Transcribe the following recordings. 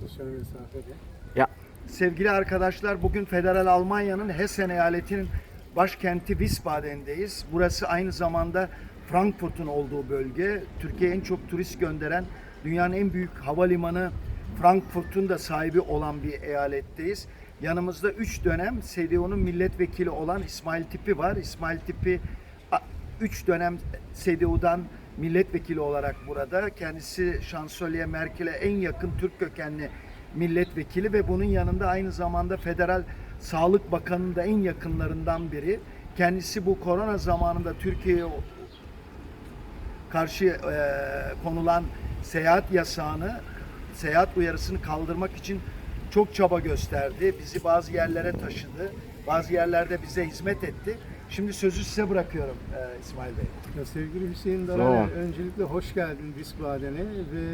sosyal mesafede. Ja. Sevgili arkadaşlar bugün Federal Almanya'nın Hessen eyaletinin başkenti Wiesbaden'deyiz. Burası aynı zamanda Frankfurt'un olduğu bölge. Türkiye'ye en çok turist gönderen dünyanın en büyük havalimanı Frankfurt'un da sahibi olan bir eyaletteyiz. Yanımızda 3 dönem CDU'nun milletvekili olan İsmail Tipi var. İsmail Tipi 3 dönem CDU'dan milletvekili olarak burada. Kendisi Şansölye Merkel'e en yakın Türk kökenli milletvekili ve bunun yanında aynı zamanda Federal Sağlık Bakanı'nın da en yakınlarından biri. Kendisi bu korona zamanında Türkiye'ye karşı eee, konulan seyahat yasağını, seyahat uyarısını kaldırmak için çok çaba gösterdi. Bizi bazı yerlere taşıdı. Bazı yerlerde bize hizmet etti. Şimdi sözü size bırakıyorum eee, İsmail Bey. Ya sevgili Hüseyin. Daraner, öncelikle hoş geldin Wiesbaden'e ve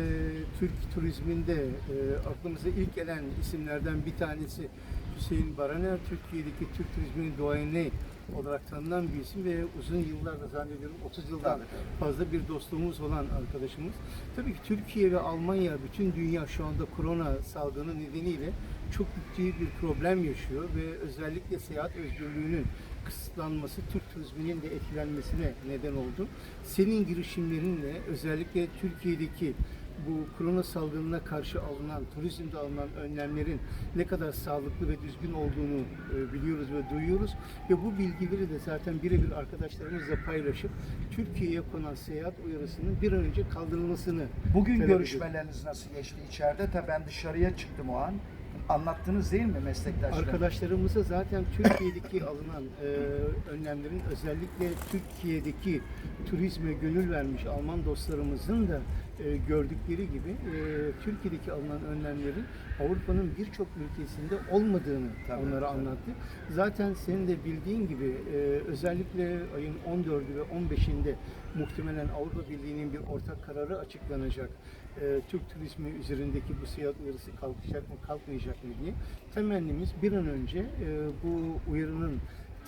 Türk turizminde e, aklımıza ilk gelen isimlerden bir tanesi Hüseyin Baraner, Türkiye'deki Türk turizminin duayeni olarak tanınan bir isim ve uzun yıllarda zannediyorum 30 yıldan fazla bir dostluğumuz olan arkadaşımız. Tabii ki Türkiye ve Almanya bütün dünya şu anda korona salgını nedeniyle çok ciddi bir problem yaşıyor ve özellikle seyahat özgürlüğünün kısıtlanması Türk turizminin de etkilenmesine neden oldu. Senin girişimlerinle özellikle Türkiye'deki bu korona salgınına karşı alınan, turizmde alınan önlemlerin ne kadar sağlıklı ve düzgün olduğunu e, biliyoruz ve duyuyoruz. Ve bu bilgileri de zaten birebir arkadaşlarımızla paylaşıp Türkiye'ye konan seyahat uyarısının bir an önce kaldırılmasını Bugün görüşmeleriniz nasıl geçti içeride? Tabii ben dışarıya çıktım o an. Anlattınız değil mi meslektaşlarım? Arkadaşlarımıza zaten Türkiye'deki alınan e, önlemlerin özellikle Türkiye'deki turizme gönül vermiş Alman dostlarımızın da e, gördükleri gibi e, Türkiye'deki alınan önlemlerin Avrupa'nın birçok ülkesinde olmadığını Tabii, onlara tabii. anlattı. Zaten senin de bildiğin gibi e, özellikle ayın 14'ü ve 15'inde muhtemelen Avrupa Birliği'nin bir ortak kararı açıklanacak. E, Türk turizmi üzerindeki bu seyahat uyarısı kalkacak mı kalkmayacak mı diye. Temennimiz bir an önce e, bu uyarının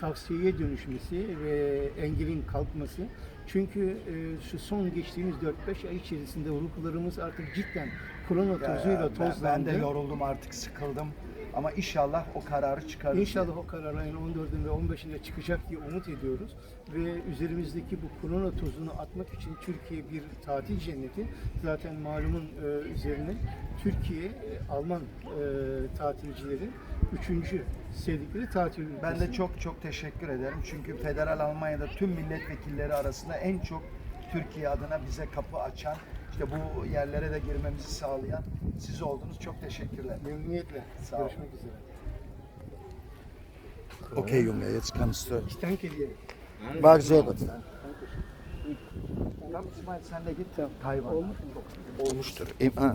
tavsiyeye dönüşmesi ve engelin kalkması. Çünkü e, şu son geçtiğimiz 4-5 ay içerisinde ruhlarımız artık cidden korona tozuyla ben- tozlandı. Ben de yoruldum artık sıkıldım. Ama inşallah o kararı çıkarır. İnşallah o karar ayın 14'ünde ve 15'inde çıkacak diye umut ediyoruz. Ve üzerimizdeki bu korona tozunu atmak için Türkiye bir tatil cenneti. Zaten malumun e, üzerine Türkiye, e, Alman e, tatilcilerin üçüncü sevdikleri tatil ülkesi. Ben de çok çok teşekkür ederim. Çünkü Federal Almanya'da tüm milletvekilleri arasında en çok Türkiye adına bize kapı açan, işte bu yerlere de girmemizi sağlayan siz oldunuz. Çok teşekkürler. Memnuniyetle. Sağ ol. Görüşmek üzere. Okay, Junge, jetzt kannst du. Ich danke dir. War sehr gut. Tamam İsmail sen de git. Tayvan. Olmuştur. Im- ha.